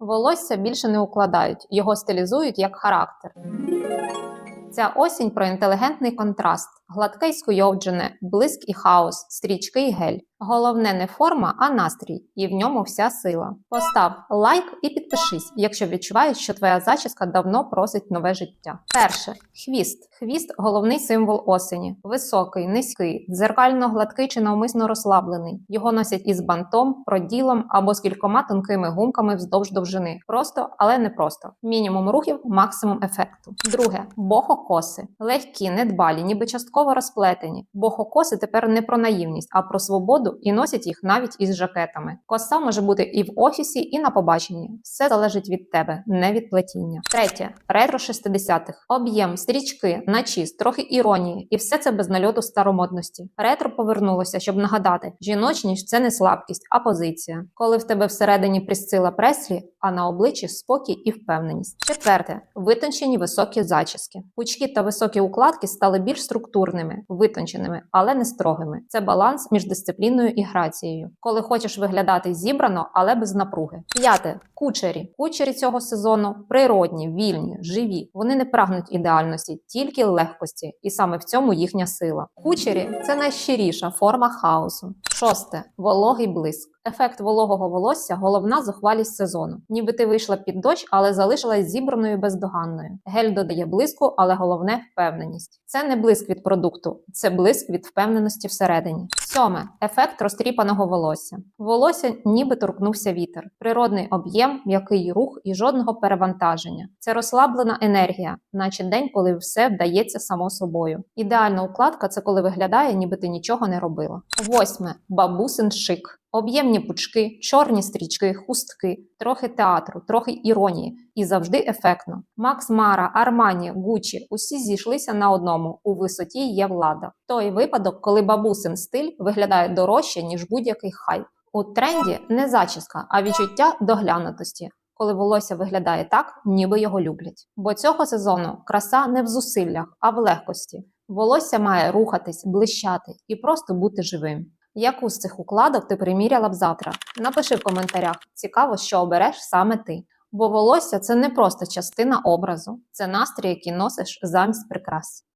Волосся більше не укладають, його стилізують як характер. Ця осінь про інтелігентний контраст, гладке й скуйовджене, блиск і хаос, стрічки й гель. Головне не форма, а настрій, і в ньому вся сила. Постав лайк і підпишись, якщо відчуваєш, що твоя зачіска давно просить нове життя. Перше хвіст. Хвіст головний символ осені. Високий, низький, дзеркально гладкий чи навмисно розслаблений. Його носять із бантом, проділом або з кількома тонкими гумками вздовж довжини. Просто, але не просто. Мінімум рухів, максимум ефекту. Друге бохокоси. Легкі, недбалі, ніби частково розплетені. Бохокоси тепер не про наївність, а про свободу і носять їх навіть із жакетами. Коса може бути і в офісі, і на побаченні. Все залежить від тебе, не від плетіння. Третє ретро 60-х. Об'єм, стрічки, начіс, трохи іронії, і все це без нальоту старомодності. Ретро повернулося, щоб нагадати: жіночність це не слабкість, а позиція. Коли в тебе всередині присцила преслі, а на обличчі спокій і впевненість. Четверте витончені високі зачіски. Пучки та високі укладки стали більш структурними, витонченими, але не строгими. Це баланс між дисципліною і грацією. Коли хочеш виглядати зібрано, але без напруги. П'яте кучері. Кучері цього сезону природні, вільні, живі. Вони не прагнуть ідеальності, тільки легкості, і саме в цьому їхня сила. Кучері це найщиріша форма хаосу. Шосте вологий блиск. Ефект вологого волосся головна зухвалість сезону. Ніби ти вийшла під дощ, але залишилась зібраною бездоганною. Гель додає блиску, але головне впевненість. Це не блиск від продукту, це блиск від впевненості всередині. Сьоме ефект розтріпаного волосся. Волосся ніби торкнувся вітер. Природний об'єм, м'який рух і жодного перевантаження. Це розслаблена енергія, наче день, коли все вдається само собою. Ідеальна укладка це коли виглядає, ніби ти нічого не робила. Восьме бабусин шик. Об'ємні пучки, чорні стрічки, хустки, трохи театру, трохи іронії і завжди ефектно. Макс Мара, Армані, Гучі усі зійшлися на одному. У висоті є влада. Той випадок, коли бабусин стиль виглядає дорожче, ніж будь-який хайп. У тренді не зачіска, а відчуття доглянутості. Коли волосся виглядає так, ніби його люблять. Бо цього сезону краса не в зусиллях, а в легкості. Волосся має рухатись, блищати і просто бути живим. Яку з цих укладок ти приміряла б завтра? Напиши в коментарях. Цікаво, що обереш саме ти. Бо волосся це не просто частина образу, це настрій, який носиш замість прикрас.